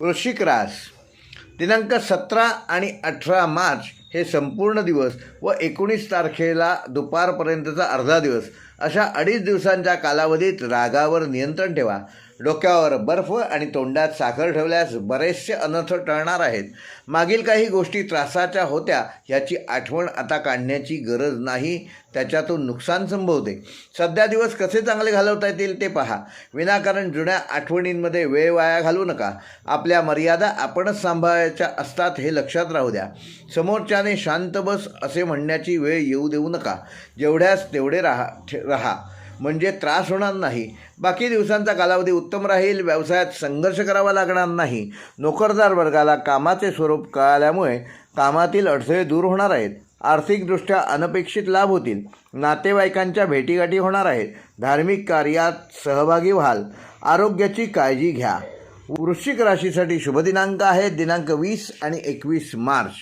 वृश्चिक रास दिनांक सतरा आणि अठरा मार्च हे संपूर्ण दिवस व एकोणीस तारखेला दुपारपर्यंतचा अर्धा दिवस अशा अडीच दिवसांच्या कालावधीत रागावर नियंत्रण ठेवा. डोक्यावर बर्फ आणि तोंडात साखर ठेवल्यास बरेचसे अनर्थ टळणार आहेत. मागील काही गोष्टी त्रासाच्या होत्या याची आठवण आता काढण्याची गरज नाही त्याच्यातून नुकसान संभवते. सध्या दिवस कसे चांगले घालवता येतील ते पहा. विनाकारण जुन्या आठवणींमध्ये वेळ वाया घालवू नका. आपल्या मर्यादा आपणच सांभाळायच्या असतात हे लक्षात राहू द्या. समोरच्या समोरच्याने शांत बस असे म्हणण्याची वेळ येऊ देऊ नका. जेवढ्यास तेवढे राहा ठे- राहा. म्हणजे त्रास होणार नाही. बाकी दिवसांचा कालावधी उत्तम राहील व्यवसायात संघर्ष करावा लागणार नाही. नोकरदार वर्गाला कामाचे स्वरूप कळाल्यामुळे कामातील अडथळे दूर होणार आहेत. आर्थिकदृष्ट्या अनपेक्षित लाभ होतील. नातेवाईकांच्या भेटीगाठी होणार आहेत. धार्मिक कार्यात सहभागी व्हाल. आरोग्याची काळजी घ्या. वृश्चिक राशीसाठी शुभ दिनांक दिनांक वीस आणि एकवीस मार्च.